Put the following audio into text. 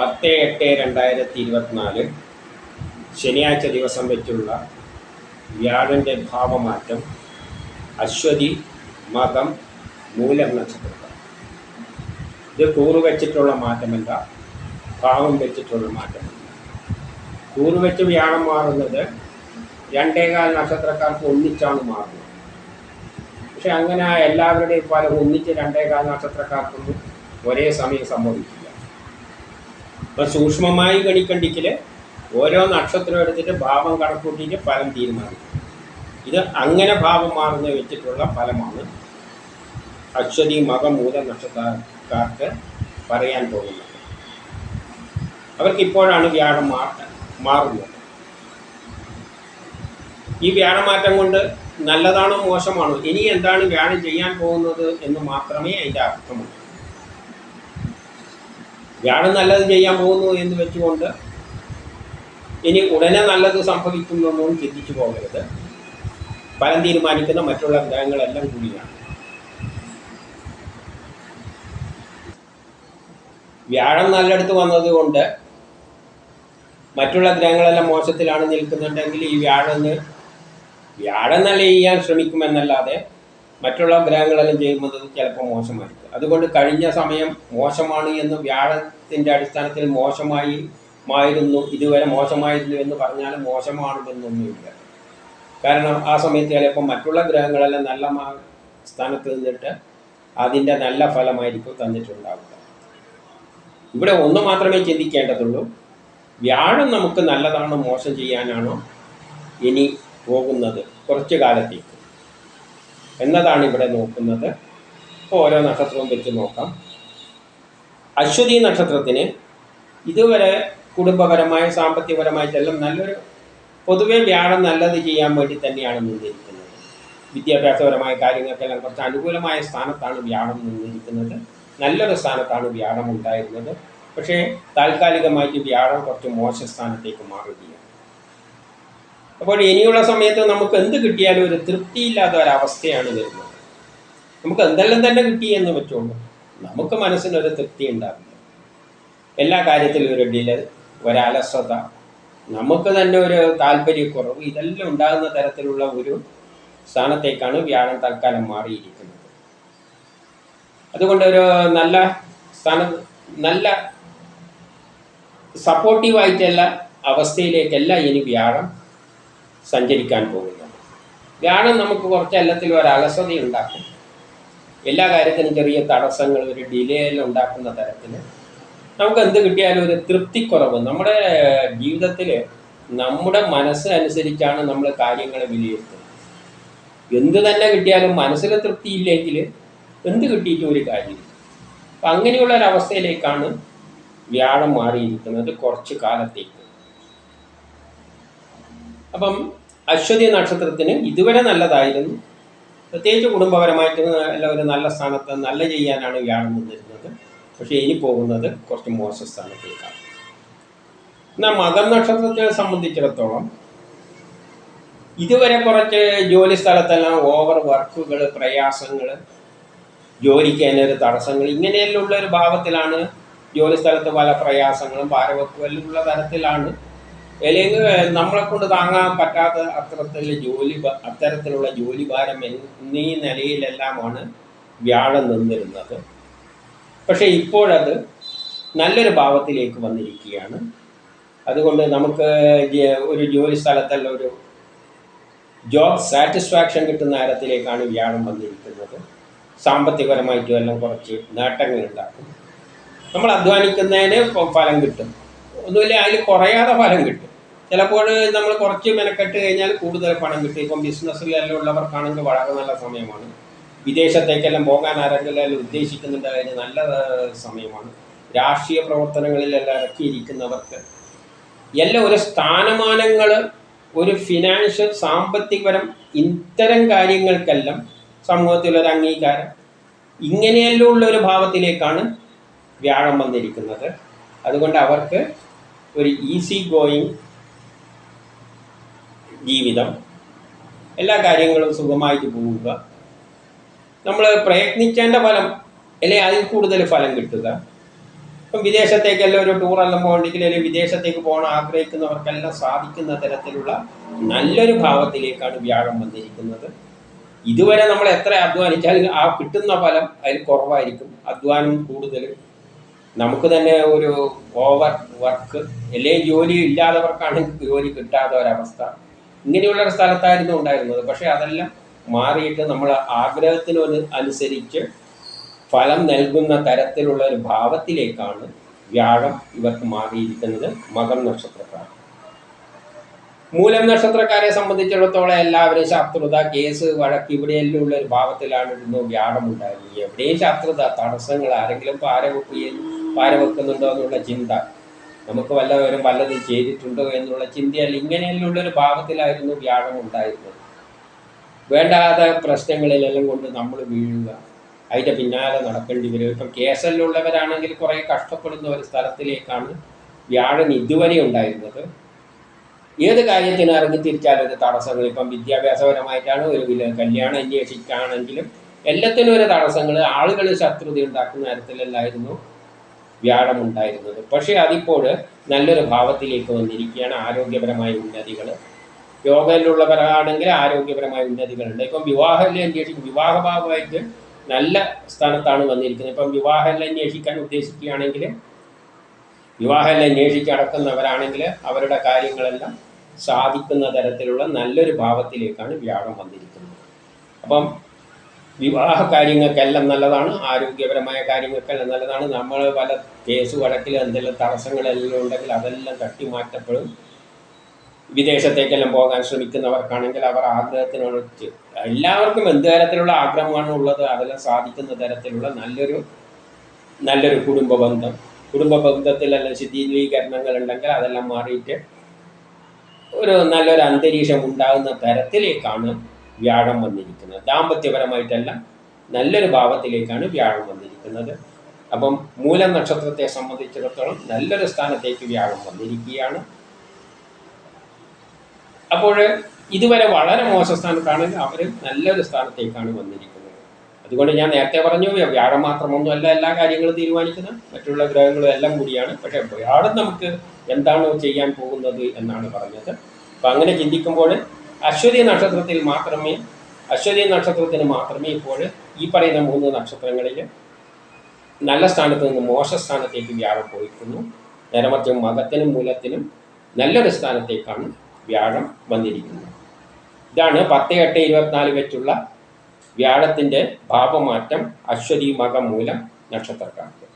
പത്ത് എട്ട് രണ്ടായിരത്തി ഇരുപത്തിനാല് ശനിയാഴ്ച ദിവസം വെച്ചുള്ള വ്യാഴന്റെ ഭാവമാറ്റം അശ്വതി മതം മൂലം നക്ഷത്രം ഇത് കൂറ് വെച്ചിട്ടുള്ള മാറ്റമല്ല ഭാവം വെച്ചിട്ടുള്ള മാറ്റമല്ല കൂറ് വെച്ച് വ്യാഴം മാറുന്നത് രണ്ടേകാൽ നക്ഷത്രക്കാർക്ക് ഒന്നിച്ചാണ് മാറുന്നത്. പക്ഷെ അങ്ങനെ എല്ലാവരുടെയും പല ഒന്നിച്ച് രണ്ടേകാൽ നക്ഷത്രക്കാർക്കൊന്നും ഒരേ സമയം സംഭവിക്കില്ല. അപ്പം സൂക്ഷ്മമായി ഗണിക്കണ്ടിക്കൽ ഓരോ നക്ഷത്രം എടുത്തിട്ട് ഭാവം കണക്കൂട്ടിയിട്ട് ഫലം തീരുമാനിക്കും. ഇത് അങ്ങനെ ഭാവം മാറുന്ന വെച്ചിട്ടുള്ള ഫലമാണ് അശ്വതി മകമൂല നക്ഷത്രക്കാർക്ക് പറയാൻ പോകുന്നത്. അവർക്ക് ഇപ്പോഴാണ് വ്യാഴം മാറ്റം മാറുന്നത്. ഈ വ്യാഴമാറ്റം കൊണ്ട് നല്ലതാണോ മോശമാണോ? ഇനി എന്താണ് വ്യാഴം ചെയ്യാൻ പോകുന്നത് എന്ന് മാത്രമേ അതിന്റെ അർത്ഥമുള്ളൂ. വ്യാഴം നല്ലത് ചെയ്യാൻ പോകുന്നു എന്ന് വെച്ചുകൊണ്ട് ഇനി ഉടനെ നല്ലത് സംഭവിക്കുന്നൊന്നും ചിന്തിച്ചു പോകരുത്. ഫലം തീരുമാനിക്കുന്ന മറ്റുള്ള ഗ്രഹങ്ങളെല്ലാം കൂടിയാണ്. വ്യാഴം നല്ലടുത്ത് വന്നതുകൊണ്ട് മറ്റുള്ള ഗ്രഹങ്ങളെല്ലാം മോശത്തിലാണ് നിൽക്കുന്നുണ്ടെങ്കിൽ ഈ വ്യാഴന് വ്യാഴം നല്ല ചെയ്യാൻ ശ്രമിക്കുമെന്നല്ലാതെ മറ്റുള്ള ഗ്രഹങ്ങളെല്ലാം ചെയ്യുന്നത് ചിലപ്പോൾ മോശമായിരിക്കും. അതുകൊണ്ട് കഴിഞ്ഞ സമയം മോശമാണ് എന്ന് വ്യാഴത്തിന്റെ അടിസ്ഥാനത്തിൽ മോശമായി മായിരുന്നു ഇതുവരെ മോശമായിരുന്നു എന്ന് പറഞ്ഞാൽ മോശമാണെന്നൊന്നുമില്ല. കാരണം ആ സമയത്ത് ചിലപ്പോൾ മറ്റുള്ള ഗ്രഹങ്ങളെല്ലാം നല്ല സ്ഥാനത്ത് നിന്നിട്ട് അതിന്റെ നല്ല ഫലമായിരിക്കും തന്നിട്ടുണ്ടാവുക. ഇവിടെ ഒന്ന് മാത്രമേ ചിന്തിക്കേണ്ടതുള്ളൂ. വ്യാഴം നമുക്ക് നല്ലതാണോ മോശം ചെയ്യാനാണോ ഇനി പോകുന്നത് കുറച്ച് കാലത്തേക്ക്. എന്നതാണ് ഇവിടെ നോക്കുന്നത്. ഇപ്പോൾ ഓരോ നക്ഷത്രവും വെച്ച് നോക്കാം. അശ്വതി നക്ഷത്രത്തിന് ഇതുവരെ കുടുംബപരമായ സാമ്പത്തികപരമായിട്ടെല്ലാം നല്ലൊരു പൊതുവെ വ്യാഴം നല്ലത് ചെയ്യാൻ വേണ്ടി തന്നെയാണ് നിന്നിരിക്കുന്നത്. വിദ്യാഭ്യാസപരമായ കാര്യങ്ങൾക്കെല്ലാം കുറച്ച് അനുകൂലമായ സ്ഥാനത്താണ് വ്യാഴം നിന്നിരിക്കുന്നത്. നല്ലൊരു സ്ഥാനത്താണ് വ്യാഴം ഉണ്ടായിരുന്നത്. പക്ഷേ താൽക്കാലികമായിട്ട് വ്യാഴം കുറച്ച് മോശ സ്ഥാനത്തേക്ക് മാറുകയാണ്. അപ്പോൾ ഇനിയുള്ള സമയത്ത് നമുക്ക് എന്ത് കിട്ടിയാലും ഒരു തൃപ്തിയില്ലാത്ത ഒരവസ്ഥയാണ് വരുന്നത്. നമുക്ക് എന്തെല്ലാം തന്നെ കിട്ടിയെന്ന് പറ്റുള്ളൂ. നമുക്ക് മനസ്സിനൊരു തൃപ്തി ഉണ്ടാവില്ല. എല്ലാ കാര്യത്തിലും ഒരു ഡിലെ ഒരലസത നമുക്ക് തന്നെ ഒരു താല്പര്യക്കുറവ് ഇതെല്ലാം ഉണ്ടാകുന്ന തരത്തിലുള്ള ഒരു സ്ഥാനത്തേക്കാണ് വ്യാഴം തൽക്കാലം മാറിയിരിക്കുന്നത്. അതുകൊണ്ട് ഒരു നല്ല സ്ഥാന നല്ല സപ്പോർട്ടീവായിട്ടുള്ള അവസ്ഥയിലേക്കല്ല ഇനി വ്യാഴം സഞ്ചരിക്കാൻ പോകുന്നത്. വ്യാഴം നമുക്ക് കുറച്ച് എല്ലാത്തിലും ഒരു അലസത ഉണ്ടാക്കും. എല്ലാ കാര്യത്തിനും ചെറിയ തടസ്സങ്ങൾ ഒരു ഡിലേ എല്ലാം ഉണ്ടാക്കുന്ന തരത്തിൽ നമുക്ക് എന്ത് കിട്ടിയാലും ഒരു തൃപ്തിക്കുറവ്. നമ്മുടെ ജീവിതത്തിൽ നമ്മുടെ മനസ്സ് അനുസരിച്ചാണ് നമ്മൾ കാര്യങ്ങളെ വിലയിരുത്തുന്നത്. എന്ത് തന്നെ കിട്ടിയാലും മനസ്സിന് തൃപ്തിയില്ലെങ്കിൽ എന്ത് കിട്ടിയിട്ടും ഒരു കാര്യമില്ല അപ്പം അങ്ങനെയുള്ള ഒരു അവസ്ഥയിലേക്കാണ് വ്യാഴം മാറിയിരിക്കുന്നത്. കുറച്ച് കാലത്തേക്ക്. അപ്പം അശ്വതി നക്ഷത്രത്തിന് ഇതുവരെ നല്ലതായിരുന്നു. പ്രത്യേകിച്ച് കുടുംബപരമായിട്ട് ഒരു നല്ല സ്ഥാനത്ത് നല്ല ചെയ്യാനാണ് വ്യാഴം നിന്നിരുന്നത്. പക്ഷേ ഇനി പോകുന്നത് കുറച്ച് മോശ സ്ഥാനത്തേക്കാണ്. എന്നാൽ മകൻ നക്ഷത്രത്തെ സംബന്ധിച്ചിടത്തോളം ഇതുവരെ കുറച്ച് ജോലി സ്ഥലത്തെല്ലാം ഓവർ വർക്കുകൾ പ്രയാസങ്ങൾ ജോലിക്ക് തന്നെ ഒരു തടസ്സങ്ങൾ ഇങ്ങനെയെല്ലാം ഉള്ള ഒരു ഭാവത്തിലാണ് ജോലി സ്ഥലത്ത് പല പ്രയാസങ്ങളും ഭാരവക്കുകളിലുള്ള തരത്തിലാണ് അല്ലെങ്കിൽ നമ്മളെ കൊണ്ട് താങ്ങാൻ പറ്റാത്ത അത്തരത്തിൽ ജോലി അത്തരത്തിലുള്ള ജോലി ഭാരം എന്നീ നിലയിലെല്ലാമാണ് വ്യാഴം നിന്നിരുന്നത്. പക്ഷേ ഇപ്പോഴത് നല്ലൊരു ഭാവത്തിലേക്ക് വന്നിരിക്കുകയാണ്. അതുകൊണ്ട് നമുക്ക് ഒരു ജോലി സ്ഥലത്തുള്ള ഒരു ജോബ് സാറ്റിസ്ഫാക്ഷൻ കിട്ടുന്ന തരത്തിലേക്കാണ് വ്യാഴം വന്നിരിക്കുന്നത്. സാമ്പത്തികപരമായിട്ടും എല്ലാം കുറച്ച് നേട്ടങ്ങൾ ഉണ്ടാക്കും. നമ്മൾ അധ്വാനിക്കുന്നതിന് ഫലം കിട്ടും. ഒന്നുമില്ല അതിൽ കുറയാതെ ഫലം കിട്ടും. ചിലപ്പോൾ നമ്മൾ കുറച്ച് മെനക്കെട്ട് കഴിഞ്ഞാൽ കൂടുതൽ പണം കിട്ടും. ഇപ്പം ബിസിനസ്സിലെല്ലാം ഉള്ളവർക്കാണെങ്കിൽ വളരെ നല്ല സമയമാണ്. വിദേശത്തേക്കെല്ലാം പോകാൻ ആരെങ്കിലും എല്ലാം ഉദ്ദേശിക്കുന്നുണ്ട് അതിന് നല്ല സമയമാണ്. രാഷ്ട്രീയ പ്രവർത്തനങ്ങളിലെല്ലാം ഇറക്കിയിരിക്കുന്നവർക്ക് എല്ലാം ഒരു സ്ഥാനമാനങ്ങൾ ഒരു ഫിനാൻഷ്യൽ സാമ്പത്തികപരം ഇത്തരം കാര്യങ്ങൾക്കെല്ലാം സമൂഹത്തിലൊരു അംഗീകാരം. ഇങ്ങനെയെല്ലാം ഉള്ള ഒരു ഭാവത്തിലേക്കാണ് വ്യാഴം വന്നിരിക്കുന്നത്. അതുകൊണ്ട് അവർക്ക് ഒരു ഈസി ഗോയിങ് ജീവിതം എല്ലാ കാര്യങ്ങളും സുഖമായിട്ട് പോവുക. നമ്മൾ പ്രയത്നിക്കേണ്ട ഫലം അല്ലെങ്കിൽ അതിൽ കൂടുതൽ ഫലം കിട്ടുക. ഇപ്പം വിദേശത്തേക്കെല്ലാം ഒരു ടൂറെല്ലാം പോകണമെങ്കിൽ അല്ലെങ്കിൽ വിദേശത്തേക്ക് പോകാൻ ആഗ്രഹിക്കുന്നവർക്കെല്ലാം സാധിക്കുന്ന തരത്തിലുള്ള നല്ലൊരു ഭാവത്തിലേക്കാണ് വ്യാഴം വന്നിരിക്കുന്നത്. ഇതുവരെ നമ്മൾ എത്ര അധ്വാനിച്ചാലും ആ കിട്ടുന്ന ഫലം അതിൽ കുറവായിരിക്കും. അധ്വാനം കൂടുതൽ. നമുക്ക് തന്നെ ഒരു ഓവർ വർക്ക് അല്ലെങ്കിൽ ജോലി ഇല്ലാത്തവർക്കാണെങ്കിൽ ജോലി കിട്ടാത്ത ഒരവസ്ഥ. ഇങ്ങനെയുള്ള ഒരു സ്ഥലത്തായിരുന്നു ഉണ്ടായിരുന്നത്. പക്ഷേ അതെല്ലാം മാറിയിട്ട് നമ്മൾ ആഗ്രഹത്തിന് അനുസരിച്ച് ഫലം നൽകുന്ന തരത്തിലുള്ള ഒരു ഭാവത്തിലേക്കാണ് വ്യാഴം ഇവർക്ക് മാറിയിരിക്കുന്നത് മകം നക്ഷത്രക്കാർ. മൂലം നക്ഷത്രക്കാരെ സംബന്ധിച്ചിടത്തോളം എല്ലാവരും ശത്രുത കേസ് വഴക്ക് ഇവിടെയെല്ലാം ഉള്ള ഒരു ഭാവത്തിലാണ് ഇരുന്നു വ്യാഴം ഉണ്ടായിരുന്നത്. എവിടെയും ശത്രുത തടസ്സങ്ങൾ ആരെങ്കിലും പാര വെക്കുകയും പാര വെക്കുന്നുണ്ടോ എന്നുള്ള ചിന്ത നമുക്ക് വല്ലവരും വല്ലതും ചെയ്തിട്ടുണ്ടോ എന്നുള്ള ചിന്തയല്ല ഇങ്ങനെയുള്ള ഒരു ഭാവത്തിലായിരുന്നു വ്യാഴം ഉണ്ടായിരുന്നത്. വേണ്ടാത്ത പ്രശ്നങ്ങളിലെല്ലാം കൊണ്ട് നമ്മൾ വീഴുക. അതിന്റെ പിന്നാലെ നടക്കേണ്ടി വരും. ഇപ്പം കേസലിലുള്ളവരാണെങ്കിൽ കുറേ കഷ്ടപ്പെടുന്ന ഒരു സ്ഥലത്തിലേക്കാണ് വ്യാഴൻ ഇതുവരെ ഉണ്ടായിരുന്നത്. ഏത് കാര്യത്തിന് ഇറങ്ങി തിരിച്ചാലും ഒരു തടസ്സങ്ങൾ ഇപ്പം വിദ്യാഭ്യാസപരമായിട്ടാണ് ഒരു കല്യാണം അന്വേഷിക്കുകയാണെങ്കിലും എല്ലാത്തിനും ഒരു തടസ്സങ്ങൾ ആളുകൾ ശത്രുത ഉണ്ടാക്കുന്ന തരത്തിലല്ലായിരുന്നു. വ്യാഴം ഉണ്ടായിരുന്നത് പക്ഷേ അതിപ്പോൾ നല്ലൊരു ഭാവത്തിലേക്ക് വന്നിരിക്കുകയാണ് ആരോഗ്യപരമായ ഉന്നതികൾ. യോഗയിലുള്ളവരാണെങ്കിൽ ആരോഗ്യപരമായ ഉന്നതികളുണ്ട്. ഇപ്പം വിവാഹം അന്വേഷിക്കും വിവാഹഭാവമായിട്ട് നല്ല സ്ഥാനത്താണ് വന്നിരിക്കുന്നത്. ഇപ്പം വിവാഹം അന്വേഷിക്കാൻ ഉദ്ദേശിക്കുകയാണെങ്കിൽ വിവാഹം അന്വേഷിച്ച് നടക്കുന്നവരാണെങ്കിൽ അവരുടെ കാര്യങ്ങളെല്ലാം സാധിക്കുന്ന തരത്തിലുള്ള നല്ലൊരു ഭാവത്തിലേക്കാണ് വ്യാഴം വന്നിരിക്കുന്നത്. അപ്പം വിവാഹ കാര്യങ്ങൾക്കെല്ലാം നല്ലതാണ് ആരോഗ്യപരമായ കാര്യങ്ങൾക്കെല്ലാം നല്ലതാണ്. നമ്മൾ പല കേസ് വഴക്കിൽ എന്തെല്ലാം തടസ്സങ്ങളെല്ലാം ഉണ്ടെങ്കിൽ അതെല്ലാം തട്ടി മാറ്റപ്പെടും വിദേശത്തേക്കെല്ലാം പോകാൻ ശ്രമിക്കുന്നവർക്കാണെങ്കിൽ അവർ ആഗ്രഹത്തിനോട് എല്ലാവർക്കും എന്ത് തരത്തിലുള്ള ആഗ്രഹമാണ് ഉള്ളത് അതെല്ലാം സാധിക്കുന്ന തരത്തിലുള്ള നല്ലൊരു നല്ലൊരു കുടുംബ ബന്ധം. കുടുംബ ബന്ധത്തിലെല്ലാം ശിഥിലീകരണങ്ങൾ ഉണ്ടെങ്കിൽ അതെല്ലാം മാറിയിട്ട് ഒരു നല്ലൊരു അന്തരീക്ഷം ഉണ്ടാകുന്ന തരത്തിലേക്കാണ് വ്യാഴം വന്നിരിക്കുന്നത്. ദാമ്പത്യപരമായിട്ടെല്ലാം നല്ലൊരു ഭാവത്തിലേക്കാണ് വ്യാഴം വന്നിരിക്കുന്നത്. അപ്പം മൂലം നക്ഷത്രത്തെ സംബന്ധിച്ചിടത്തോളം നല്ലൊരു സ്ഥാനത്തേക്ക് വ്യാഴം വന്നിരിക്കുകയാണ്. അപ്പോൾ ഇതുവരെ വളരെ മോശ സ്ഥാനത്താണ് അവർ നല്ലൊരു സ്ഥാനത്തേക്കാണ് വന്നിരിക്കുന്നത്. അതുകൊണ്ട് ഞാൻ നേരത്തെ പറഞ്ഞു വ്യാഴം മാത്രമൊന്നുമല്ല എല്ലാ കാര്യങ്ങളും തീരുമാനിക്കുന്നത്. മറ്റുള്ള ഗ്രഹങ്ങളും എല്ലാം കൂടിയാണ്. പക്ഷേ വ്യാഴം നമുക്ക് എന്താണോ ചെയ്യാൻ പോകുന്നത് എന്നാണ് പറഞ്ഞത്. അപ്പം അങ്ങനെ ചിന്തിക്കുമ്പോൾ അശ്വതി നക്ഷത്രത്തിൽ മാത്രമേ അശ്വതി നക്ഷത്രത്തിന് മാത്രമേ ഇപ്പോൾ ഈ പറയുന്ന മൂന്ന് നക്ഷത്രങ്ങളിൽ നല്ല സ്ഥാനത്ത് നിന്ന് മോശ സ്ഥാനത്തേക്ക് വ്യാഴം പോയിരിക്കുന്നു. നേരമറിച്ച് മതത്തിനും മൂലത്തിനും നല്ലൊരു സ്ഥാനത്തേക്കാണ് വ്യാഴം വന്നിരിക്കുന്നത്. ഇതാണ് പത്ത് എട്ട് ഇരുപത്തിനാല് വെച്ചുള്ള വ്യാഴത്തിന്റെ ഭാവമാറ്റം അശ്വതി മകം മൂലം നക്ഷത്രക്കാർക്ക്.